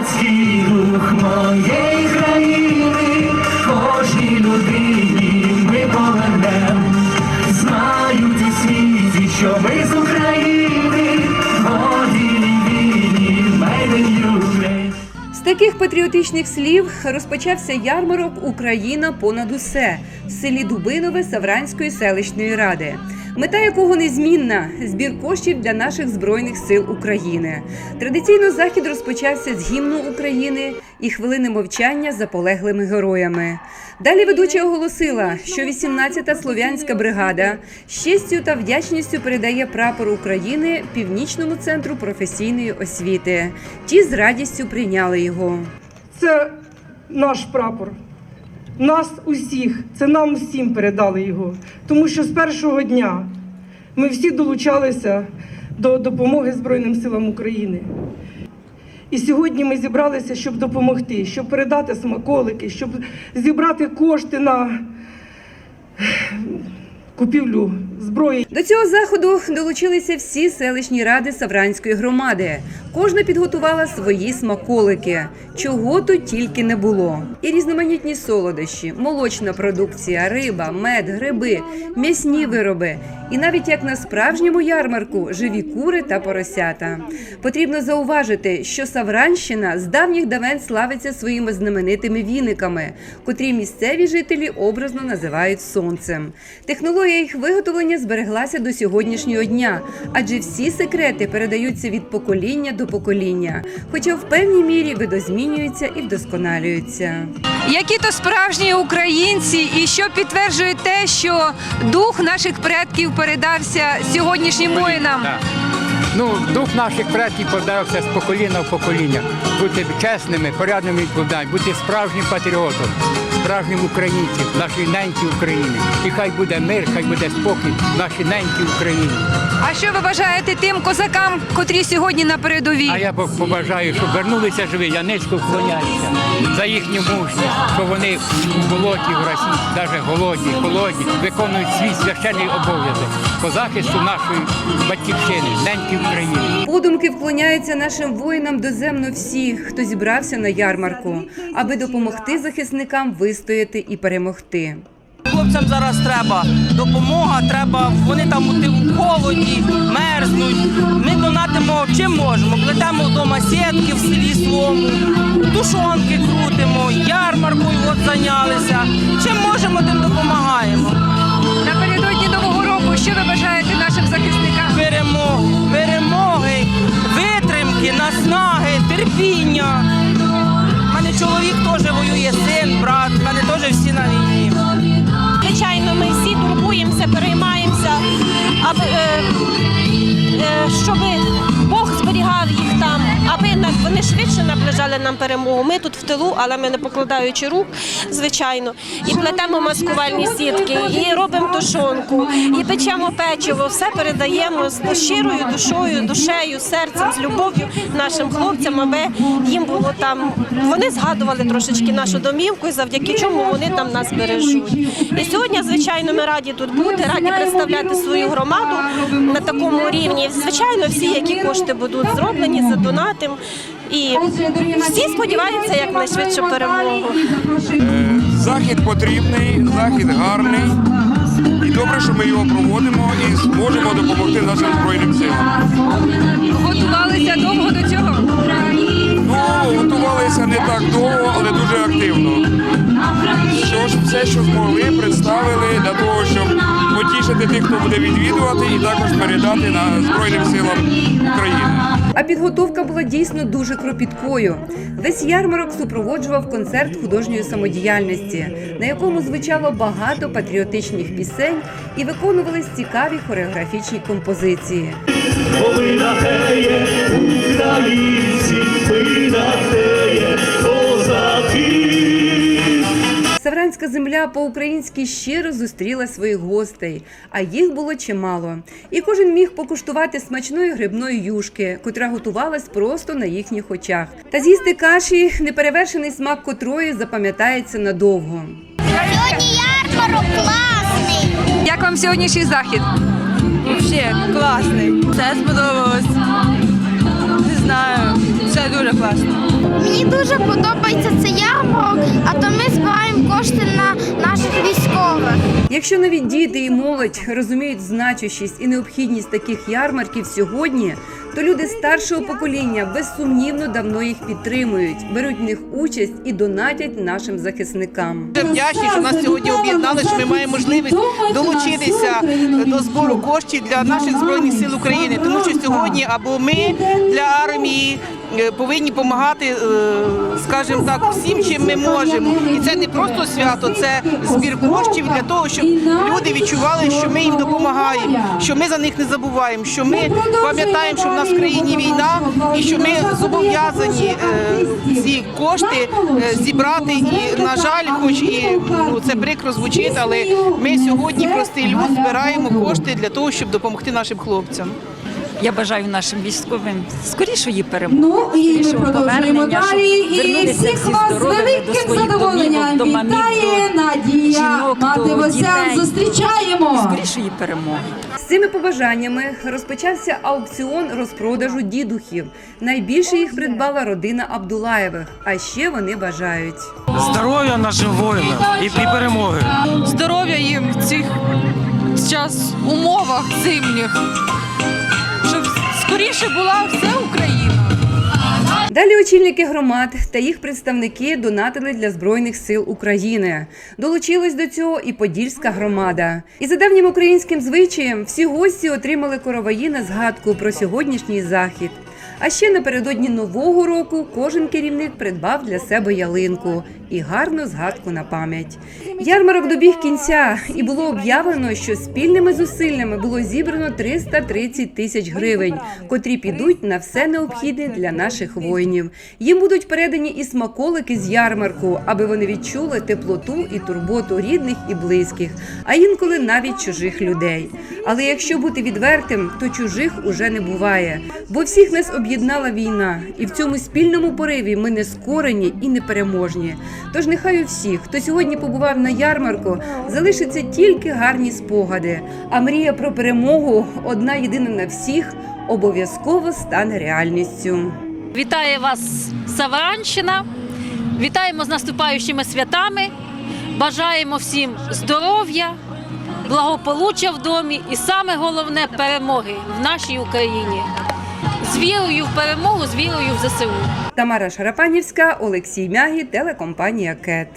Козацький рух моєї країни, кожній людині ми повернем. Знають у світі, що ми з України, вільні, made Ukraine. З таких патріотичних слів розпочався ярмарок Україна понад усе в селі Дубинове Савранської селищної ради. Мета якого незмінна збір коштів для наших збройних сил України. Традиційно захід розпочався з гімну України і хвилини мовчання за полеглими героями. Далі ведуча оголосила, що 18-та слов'янська бригада з честю та вдячністю передає прапор України північному центру професійної освіти. Ті з радістю прийняли його. Це наш прапор. Нас усіх, це нам всім передали його. Тому що з першого дня ми всі долучалися до допомоги Збройним силам України. І сьогодні ми зібралися, щоб допомогти, щоб передати смаколики, щоб зібрати кошти на купівлю зброї. До цього заходу долучилися всі селищні ради Савранської громади. Кожна підготувала свої смаколики, чого тут тільки не було. І різноманітні солодощі, молочна продукція, риба, мед, гриби, м'ясні вироби. І навіть як на справжньому ярмарку живі кури та поросята. Потрібно зауважити, що Савранщина з давніх давен славиться своїми знаменитими віниками, котрі місцеві жителі образно називають сонцем. Технологія їх виготовлення збереглася до сьогоднішнього дня, адже всі секрети передаються від покоління до покоління, хоча в певній мірі видозмінюються і вдосконалюються. Які то справжні українці, і що підтверджує те, що дух наших предків передався сьогоднішнім воїнам. Ну, дух наших предків подався з покоління в покоління. Бути чесними, порядними відповідальними, бути справжнім патріотом, справжнім українцем, нашій ненькій Україні. І хай буде мир, хай буде спокій нашій ненькій Україні. А що ви бажаєте тим козакам, котрі сьогодні на передовій? А я побажаю, щоб вернулися живі, я низько вклоняюся за їхню мужність, що вони в болоті в Росії, навіть голодні, холодні, виконують свій священний обов'язок по захисту нашої батьківщини, неньки України. Подумки вклоняються нашим воїнам доземно всі, хто зібрався на ярмарку, аби допомогти захисникам вистояти і перемогти. Хлопцям зараз треба допомога, треба, вони там у тим холоді, мерзнуть. Ми донатимо чим можемо. Плетемо вдома сітки в селі своєму, тушонки крутимо, ярмаркою от зайнялися. Чим можемо, тим допомагаємо. Напередодні нового року, що ви бажаєте нашим захисникам? Переймаємося, аби, е, е, щоб Бог зберігав їх аби на- вони швидше наближали нам перемогу. Ми тут в тилу, але ми не покладаючи рук, звичайно, і плетемо маскувальні сітки, і робимо тушонку, і печемо печиво. Все передаємо з щирою душою, душею, серцем, з любов'ю нашим хлопцям, аби їм було там. Вони згадували трошечки нашу домівку, і завдяки чому вони там нас бережуть. І сьогодні, звичайно, ми раді тут бути, раді представляти свою громаду на такому рівні. Звичайно, всі, які кошти будуть зроблені, задонатим. І всі сподіваються якнайшвидше перемогу. Захід потрібний, захід гарний. І добре, що ми його проводимо і зможемо допомогти нашим Збройним силам. Готувалися довго до цього. Ну, готувалися не так довго, але дуже активно. Що ж, все, що змогли, представили для того, щоб потішити тих, хто буде відвідувати, і також передати на Збройним силам України. А підготовка була дійсно дуже кропіткою. Весь ярмарок супроводжував концерт художньої самодіяльності, на якому звучало багато патріотичних пісень і виконувались цікаві хореографічні композиції. Українці, теє, козаки. Савранська земля по-українськи щиро зустріла своїх гостей, а їх було чимало. І кожен міг покуштувати смачної грибної юшки, котра готувалась просто на їхніх очах. Та з'їсти каші, неперевершений смак котрої запам'ятається надовго. Сьогодні ярмарок класний. Як вам сьогоднішній захід? Взагалі класний. Все сподобалось. Не знаю. Все Це дуже класно. Мені дуже подобається цей ярмарок, а то ми збираємо кошти на наших військових. Якщо навіть діти і молодь розуміють значущість і необхідність таких ярмарків сьогодні, то люди старшого покоління безсумнівно давно їх підтримують, беруть в них участь і донатять нашим захисникам. Дуже вдячні, що нас сьогодні об'єднали, що ми маємо можливість долучитися до збору коштів для наших збройних сил України, тому що сьогодні або ми для армії повинні допомагати, е, скажімо так, всім, чим ми можемо. І це не просто свято, це збір коштів для того, щоб люди відчували, що ми їм допомагаємо, що ми за них не забуваємо, що ми пам'ятаємо, що в нас в країні війна, і що ми зобов'язані е, ці кошти е, зібрати. І на жаль, хоч і ну це прикро звучить, але ми сьогодні простий люд збираємо кошти для того, щоб допомогти нашим хлопцям. Я бажаю нашим військовим скорішої перемоги. Ну і ми продовжуємо далі. І всіх вас з великим задоволенням вітає Надія Мативосян. Зустрічаємо. скорішої перемоги. З цими побажаннями розпочався аукціон розпродажу дідухів. Найбільше їх придбала родина Абдулаєвих. А ще вони бажають. Здоров'я нашим воїнам і, і перемоги. Здоров'я їм в цих зараз умовах зимніх, скоріше була вся Україна. Далі очільники громад та їх представники донатили для збройних сил України. Долучилась до цього і Подільська громада. І за давнім українським звичаєм всі гості отримали короваї на згадку про сьогоднішній захід. А ще напередодні нового року кожен керівник придбав для себе ялинку і гарну згадку на пам'ять. Ярмарок добіг кінця, і було об'явлено, що спільними зусиллями було зібрано 330 тисяч гривень, котрі підуть на все необхідне для наших воїнів. Їм будуть передані і смаколики з ярмарку, аби вони відчули теплоту і турботу рідних і близьких, а інколи навіть чужих людей. Але якщо бути відвертим, то чужих уже не буває, бо всіх нас об'єднала війна, і в цьому спільному пориві ми не скорені і непереможні. Тож нехай у всіх, хто сьогодні побував на ярмарку, залишаться тільки гарні спогади. А мрія про перемогу, одна єдина на всіх, обов'язково стане реальністю. Вітає вас Савранщина. Вітаємо з наступаючими святами. Бажаємо всім здоров'я, благополуччя в домі і саме головне перемоги в нашій Україні. З вірою в перемогу, з вірою в ЗСУ. Тамара Шарапанівська, Олексій Мягі, телекомпанія Кет.